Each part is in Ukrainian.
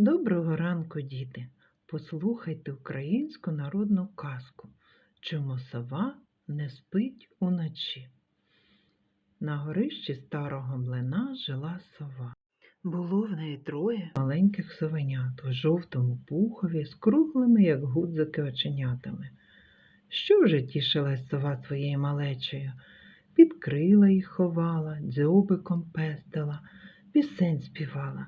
Доброго ранку, діти! Послухайте українську народну казку Чому сова не спить уночі. На горищі старого млина жила сова. Було в неї троє маленьких совенят у жовтому пухові з круглими, як гудзики, оченятами. Що вже тішилась сова своєю малечею? Підкрила їх ховала, дзьобиком пестила, пісень співала.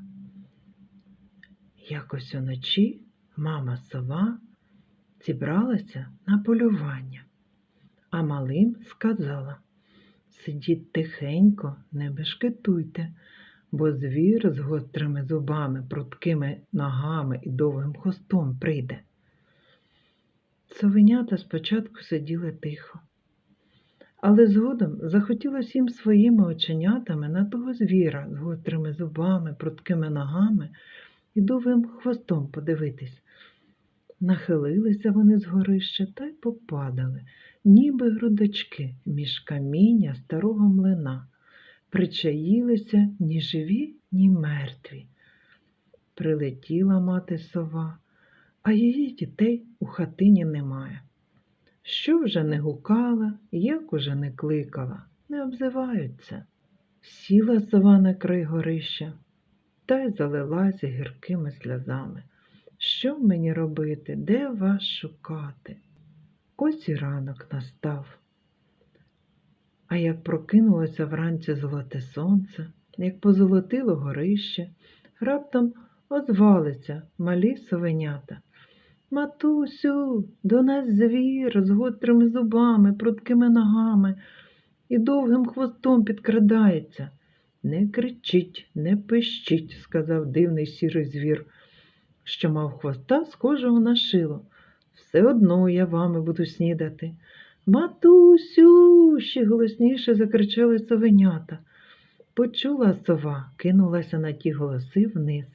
Якось уночі мама сова зібралася на полювання, а малим сказала Сидіть тихенько, не бешкетуйте, бо звір з гострими зубами, пруткими ногами і довгим хвостом прийде. Совенята спочатку сиділи тихо, але згодом захотілося їм своїми оченятами на того звіра з гострими зубами, пруткими ногами і довгим хвостом подивитись. Нахилилися вони з горища та й попадали, ніби грудочки між каміння старого млина, причаїлися ні живі, ні мертві. Прилетіла мати сова, а її дітей у хатині немає. Що вже не гукала, як уже не кликала, не обзиваються. Сіла сова на край горища та й залилася гіркими сльозами. Що мені робити? Де вас шукати? Ось і ранок настав. А як прокинулося вранці золоте сонце, як позолотило горище, раптом озвалися малі совенята. Матусю, до нас звір з гострими зубами, пруткими ногами і довгим хвостом підкрадається. Не кричіть, не пищіть, сказав дивний сірий звір, що мав хвоста схожого на шило. Все одно я вами буду снідати. Матусю. ще голосніше закричали совенята. Почула сова, кинулася на ті голоси вниз.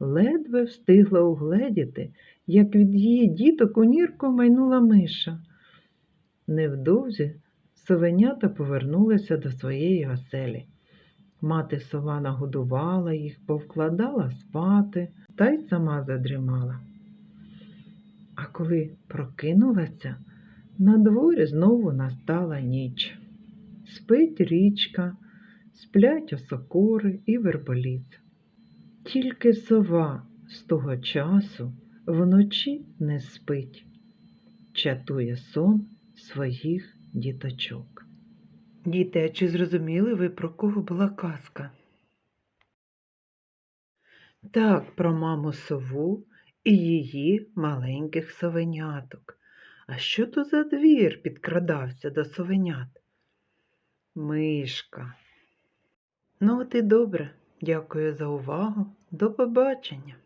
Ледве встигла угледіти, як від її діток у нірку майнула миша. Невдовзі совенята повернулися до своєї оселі. Мати сова нагодувала їх, повкладала спати та й сама задрімала. А коли прокинулася, на дворі знову настала ніч. Спить річка, сплять осокори і верболіт. Тільки сова з того часу вночі не спить, чатує сон своїх діточок. Діти, а чи зрозуміли ви, про кого була казка? Так, про маму сову і її маленьких совеняток. А що то за двір підкрадався до совенят? Мишка. Ну, от і добре. Дякую за увагу. До побачення.